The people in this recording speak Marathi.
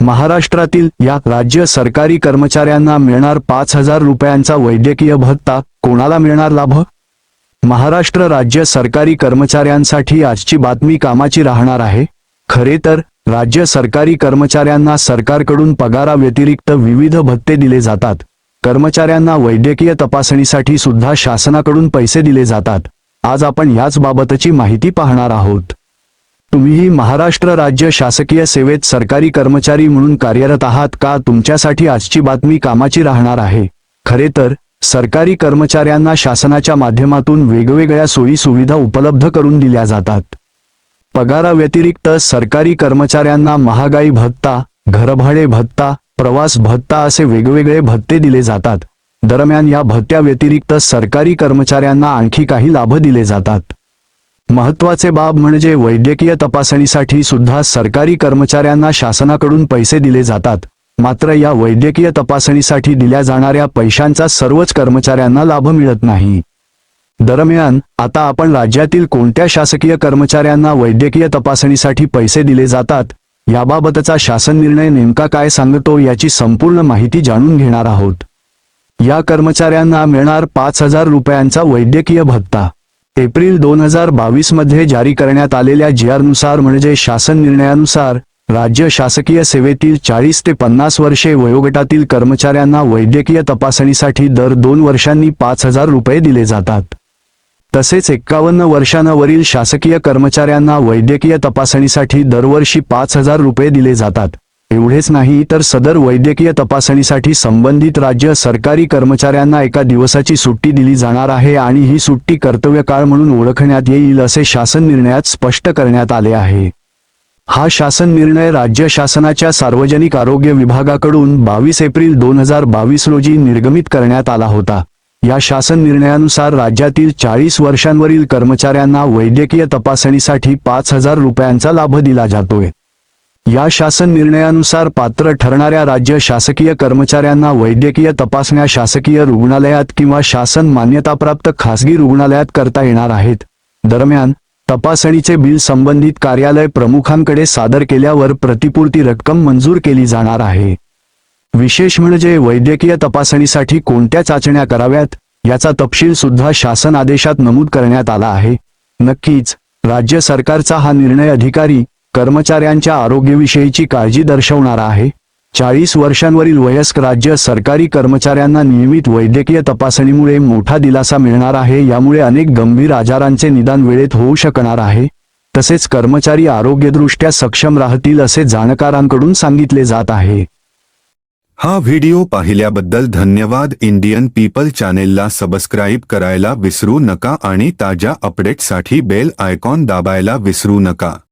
महाराष्ट्रातील या राज्य सरकारी कर्मचाऱ्यांना मिळणार पाच हजार रुपयांचा वैद्यकीय भत्ता. कोणाला मिळणार लाभ? महाराष्ट्र राज्य सरकारी कर्मचाऱ्यांसाठी आजची बातमी कामाची राहणार आहे. खरे तर राज्य सरकारी कर्मचाऱ्यांना सरकारकडून पगाराव्यतिरिक्त विविध भत्ते दिले जातात. कर्मचाऱ्यांना वैद्यकीय तपासणीसाठी सुद्धा शासनाकडून पैसे दिले जातात. आज आपण याच बाबतची माहिती पाहणार आहोत. तुम्हीही महाराष्ट्र राज्य शासकीय सेवेत सरकारी कर्मचारी म्हणून कार्यरत आहात का? तुमच्यासाठी आजची बातमी कामाची राहणार आहे. खरे तर सरकारी कर्मचाऱ्यांना शासनाच्या माध्यमातून वेगवेगळ्या सोयी सुविधा उपलब्ध करून दिल्या जातात. पगाराव्यतिरिक्त सरकारी कर्मचाऱ्यांना महागाई भत्ता घरभाडे भत्ता प्रवास भत्ता असे वेगवेगळे भत्ते दिले जातात. दरम्यान या भत्त्याव्यतिरिक्त सरकारी कर्मचाऱ्यांना आणखी काही लाभ दिले जातात. महत्त्वाचे बाब म्हणजे वैद्यकीय तपासणीसाठी सुद्धा सरकारी कर्मचाऱ्यांना शासनाकडून पैसे दिले जातात. मात्र या वैद्यकीय तपासणीसाठी दिल्या जाणाऱ्या पैशांचा सर्वच कर्मचाऱ्यांना लाभ मिळत नाही. दरम्यान आता आपण राज्यातील कोणत्या शासकीय कर्मचाऱ्यांना वैद्यकीय तपासणीसाठी पैसे दिले जातात याबाबतचा शासन निर्णय नेमका काय सांगतो याची संपूर्ण माहिती जाणून घेणार आहोत. या कर्मचाऱ्यांना मिळणार पाच हजार रुपयांचा वैद्यकीय भत्ता. एप्रिल दोन हजार बावीसमध्ये जारी करण्यात आलेल्या जी म्हणजे शासन निर्णयानुसार राज्य शासकीय सेवेतील चाळीस ते पन्नास वर्षे वयोगटातील कर्मचाऱ्यांना वैद्यकीय तपासणीसाठी दर दोन वर्षांनी पाच हजार रुपये दिले जातात. तसेच एक्कावन्न वर्षांवरील शासकीय कर्मचाऱ्यांना वैद्यकीय तपासणीसाठी दरवर्षी पाच हजार रुपये दिले जातात. एवढेच नाही तर सदर वैद्यकीय तपासणीसाठी संबंधित राज्य सरकारी कर्मचाऱ्यांना एका दिवसाची सुट्टी दिली जाणार आहे आणि ही सुट्टी कर्तव्य काळ म्हणून ओळखण्यात येईल असे शासन निर्णयात स्पष्ट करण्यात आले आहे. हा शासन निर्णय राज्य शासनाच्या सार्वजनिक आरोग्य विभागाकडून बावीस एप्रिल दोन हजार बावीस रोजी निर्गमित करण्यात आला होता. या शासन निर्णयानुसार राज्यातील चाळीस वर्षांवरील कर्मचाऱ्यांना वैद्यकीय तपासणीसाठी पाच हजार रुपयांचा लाभ दिला जातोय. या शासन निर्णयानुसार पात्र ठरणाऱ्या राज्य शासकीय कर्मचाऱ्यांना वैद्यकीय तपासण्या शासकीय रुग्णालयात किंवा शासन मान्यताप्राप्त खासगी रुग्णालयात करता येणार आहेत. दरम्यान तपासणीचे बिल संबंधित कार्यालय प्रमुखांकडे सादर केल्यावर प्रतिपूर्ती रक्कम मंजूर केली जाणार आहे. विशेष म्हणजे वैद्यकीय तपासणीसाठी कोणत्या चाचण्या कराव्यात याचा तपशील सुद्धा शासन आदेशात नमूद करण्यात आला आहे. नक्कीच राज्य सरकारचा हा निर्णय अधिकारी कर्मचाऱ्यांच्या आरोग्यविषयीची काळजी दर्शवणारा आहे. चाळीस वर्षांवरील वयस्क राज्य सरकारी कर्मचाऱ्यांना नियमित वैद्यकीय तपासणीमुळे मोठा दिलासा मिळणार आहे यामुळे अनेक गंभीर आजारांचे निदान वेळेत होऊ शकणार आहे. तसेच कर्मचारी आरोग्यदृष्ट्या सक्षम राहतील असे जाणकारांकडून सांगितले जात आहे. हा व्हिडिओ पाहिल्याबद्दल धन्यवाद. इंडियन पीपल चॅनेलला सबस्क्राईब करायला विसरू नका आणि ताज्या अपडेटसाठी बेल आयकॉन दाबायला विसरू नका.